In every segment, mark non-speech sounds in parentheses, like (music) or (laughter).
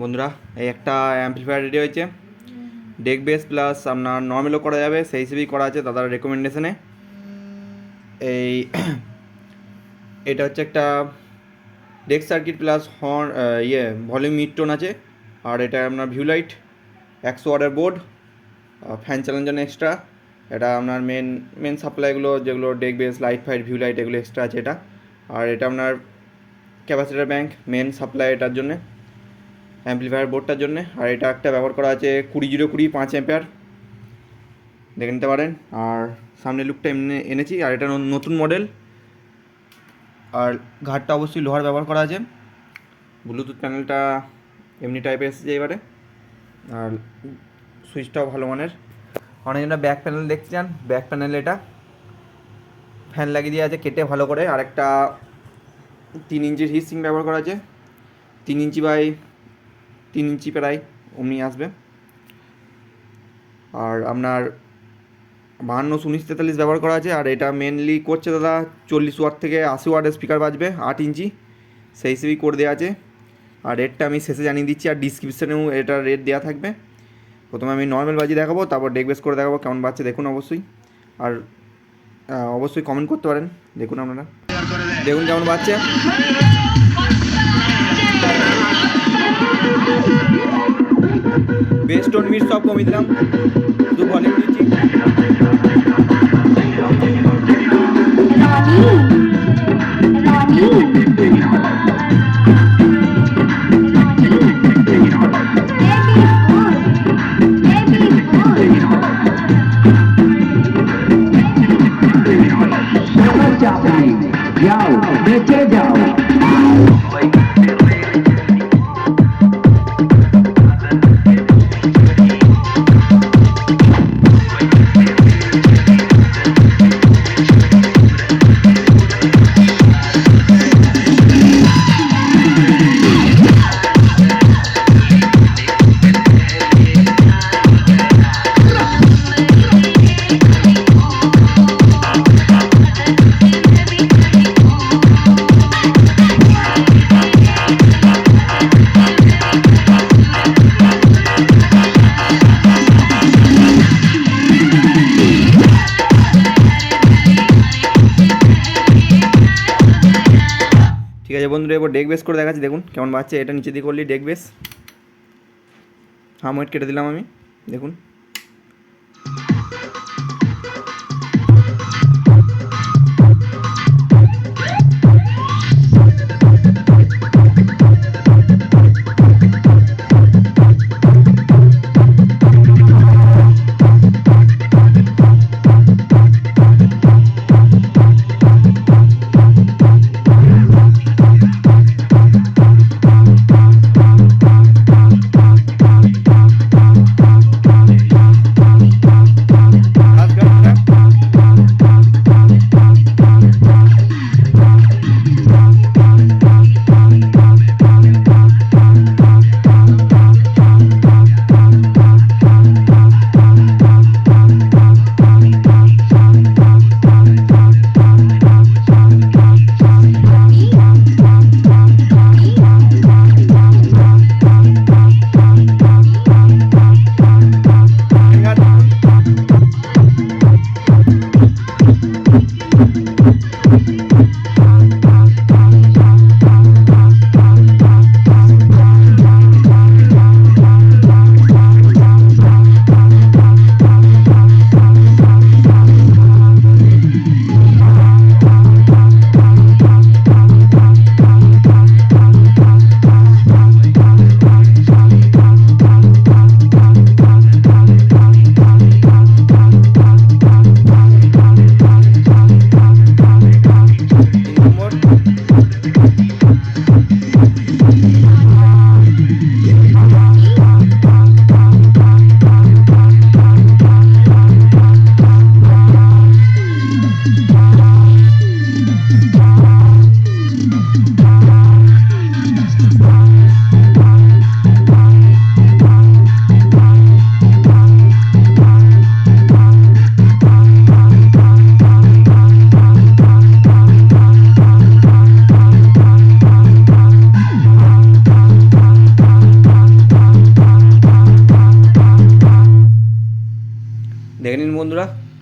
বন্ধুরা, এই একটা অ্যাম্পলিফায়ার রেডি হয়েছে। ডেক বেস প্লাস আপনার নর্মালও করা যাবে, সেই হিসেবেই করা আছে দাদার রেকমেন্ডেশনে এই (clears throat) এটা হচ্ছে একটা ডেক সার্কিট প্লাস হর্ন ইয়ে ভলিউম মিড টোন আছে। আর এটা আপনার ভিউ লাইট একশো ওয়ার্ডের বোর্ড ফ্যান চালানোর জন্য এক্সট্রা এটা আপনার মেন মেন সাপ্লাইগুলো যেগুলো deck bass light fight view light এগুলো এক্সট্রা আছে এটা। আর এটা আপনার ক্যাপাসিটার ব্যাংক মেন সাপ্লাই এটার জন্যে। অ্যাম্পলিফায়ার বোর্ডটার জন্য। আর এটা একটা ব্যবহার করা আছে কুড়ি জিরো কুড়ি পাঁচ অ্যাম্পেয়ার। দেখে নিতে পারেন। আর সামনে লুকটা এমনি এনেছি। আর এটা নতুন মডেল। আর ঘাটটা অবশ্যই লোহার ব্যবহার করা আছে। ব্লুটুথ প্যানেলটা এমনি টাইপের এসেছে এবারে। আর সুইচটাও ভালো মানের। অনেকজনরা ব্যাক প্যানেল দেখতে চান। ব্যাক প্যানেল এটা। ফ্যান লাগিয়ে দিয়ে আছে কেটে ভালো করে। আর একটা তিন ইঞ্চির হিট সিং ব্যবহার করা আছে। তিন ইঞ্চি বাই তিন ইঞ্চি প্রায় অমনি আসবে। আর আপনার বাহান্ন, উনিশ, তেতাল্লিশ ব্যবহার করা আছে, আর এটা মেনলি করছে দাদা চল্লিশ ওয়াট থেকে আশি ওয়াটের স্পিকার বাজবে, আট ইঞ্চি। সেই হিসেবেই করে দেওয়া আছে। আর রেটটা আমি শেষে জানিয়ে দিচ্ছি, আর ডিসক্রিপশানেও এটার রেট দেওয়া থাকবে। প্রথমে আমি নর্মাল বাজি দেখাবো, তারপর ডেকবেস করে দেখাবো, কেমন বাজছে দেখুন অবশ্যই। আর অবশ্যই কমেন্ট করতে পারেন, দেখুন আপনারা। দেখুন কেমন বাজছে। বেস্ট টোন মিট সব কমিয়ে দিলাম শুধু ভলিউম দিচ্ছি চাকরি যাও ঠিক বন্ধুরা এবার ডেক বেস করে দেখাচ্ছি, দেখুন কেমন বাচ্চা এটা নিচে দিয়ে করলি ডেক বেস হাম ওয়েট কেটে দিলাম আমি, দেখুন।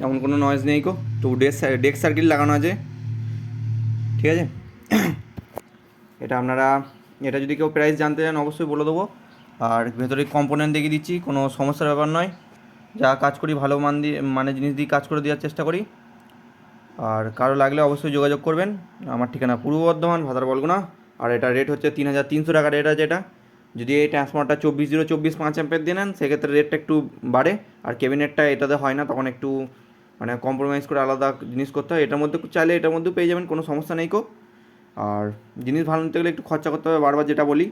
তেমন কোনো নয়েজ নেই কো তো ডেস্ক ডেস্ক সার্কিট লাগানো আছে। ঠিক আছে? এটা আপনারা, এটা যদি কেউ প্রাইস জানতে চান, অবশ্যই বলে দেবো। আর ভেতরে কম্পোনেন্ট দেখিয়ে দিচ্ছি, কোনো সমস্যার ব্যাপার নয়। যা কাজ করি, ভালো মান দিয়ে মানে জিনিস দিয়ে কাজ করে দেওয়ার চেষ্টা করি। আর কারও লাগলে অবশ্যই যোগাযোগ করবেন। আমার ঠিকানা পূর্ব বর্ধমান, ভাতার বলগুনা। আর এটা রেট হচ্ছে তিন হাজার তিনশো টাকা রেট আছে এটা। যদি এই ট্রান্সফর্মারটা চব্বিশ জিরো, চব্বিশ পাঁচ অ্যাম্পের দিয়ে নেন, সেক্ষেত্রে রেটটা একটু বাড়ে। আর কেবিনেটটা এটাতে হয় না, তখন একটু মানে কম্প্রোমাইজ করে আলাদা জিনিস করতে হয়। এটার মধ্যে চাইলে এটার মধ্যেও পেয়ে যাবেন, কোনো সমস্যা নেই কো আর জিনিস ভালো নিতে গেলে একটু খরচা করতে হবে, বারবার যেটা বলি।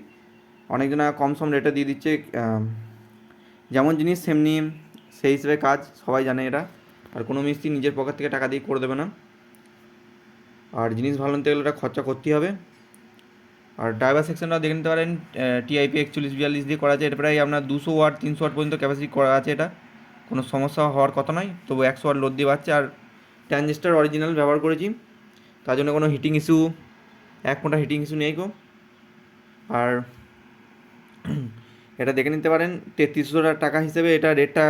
অনেকজনা কম সম রেটে দিয়ে দিচ্ছে যেমন জিনিস সেমনি সেই হিসেবে কাজ, সবাই জানে এটা। আর কোনো মিস্ত্রি নিজের পকেট থেকে টাকা দিয়ে করে দেবে না। আর জিনিস ভালো নিতে গেলে ওটা খরচা করতেই হবে। আর ড্রাইভার সেকশনটা দেখে নিতে পারেন টিআইপি একচল্লিশ বিয়াল্লিশ দিয়ে করা আছে। এটা প্রায় আপনার দুশো ওয়াট, তিনশো ওয়াট পর্যন্ত ক্যাপাসিটি করা আছে এটা। কোনো সমস্যা হওয়ার কথা নয়। তবু একশো ওয়াট লোড দিয়ে পাচ্ছে আর ট্রানজিস্টার অরিজিনাল ব্যবহার করেছি। তার জন্য কোনো হিটিং ইস্যু এক ফোঁটা হিটিং ইস্যু নেই গো। আর এটা দেখে নিতে পারেন, তেত্রিশশো টাকা হিসেবে এটা রেটটা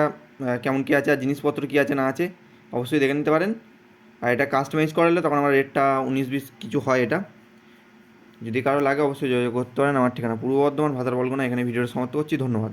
কেমন কী আছে আর জিনিসপত্র কী আছে না আছে, অবশ্যই দেখে নিতে পারেন। আর এটা কাস্টমাইজ করালে তখন আমার রেটটা উনিশ বিশ কিছু হয় এটা। যদি কারও লাগে অবশ্যই যোগাযোগ করতে পারেন। আমার ঠিকানা পূর্ব বর্ধমান, ভাতার বলব না এখানে ভিডিওটা সমাপ্ত করছি। ধন্যবাদ।